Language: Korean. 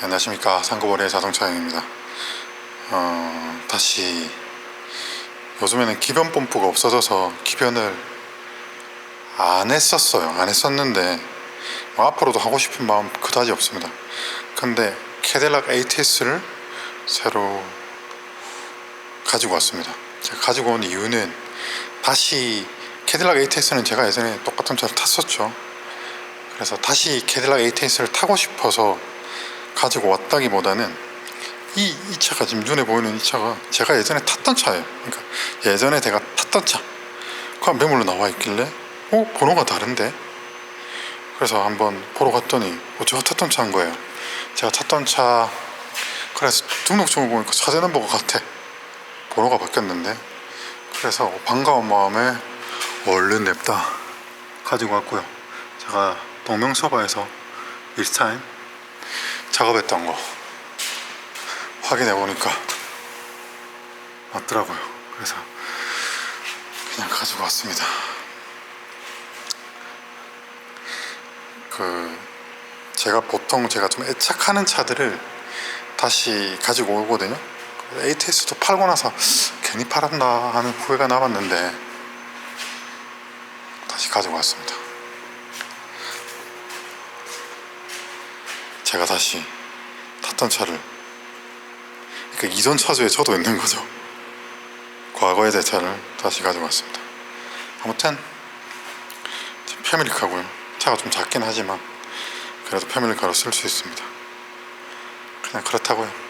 안녕하십니까. 상고거래 자동차형입니다. 어, 다시 요즘에는 기변 펌프가 없어져서 기변을 안 했었어요. 안 했었는데 뭐 앞으로도 하고 싶은 마음 그다지 없습니다. 근데 캐딜락 ATS를 새로 가지고 왔습니다. 제가 가지고 온 이유는 다시 캐딜락 ATS는 제가 예전에 똑같은 차를 탔었죠. 그래서 다시 캐딜락 ATS를 타고 싶어서 가지고 왔다기보다는 이, 이 차가 지금 눈에 보이는 이 차가 제가 예전에 탔던 차예요. 그러니까 예전에 제가 탔던 차. 그 매물로 나와 있길래 어 번호가 다른데? 그래서 한번 보러 갔더니 어, 제가 탔던 차인 거예요. 제가 탔던 차 그래서 등록증을 보니까 차제 넘버가 같아. 번호가 바뀌었는데 그래서 반가운 마음에 얼른 냅다 가지고 왔고요. 제가 동명서바에서 일타임 작업했던 거 확인해 보니까 맞더라고요. 그래서 그냥 가지고 왔습니다. 그 제가 보통 제가 좀 애착하는 차들을 다시 가지고 오거든요. ATS도 팔고 나서 괜히 팔았나 하는 후회가 남았는데 다시 가지고 왔습니다. 제가 다시 탔던 차를 그러니까 이전 차주에 저도 있는 거죠. 과거의 제 차를 다시 가지고 왔습니다. 아무튼 패밀리카고요. 차가 좀 작긴 하지만 그래도 패밀리카로 쓸 수 있습니다. 그냥 그렇다고요.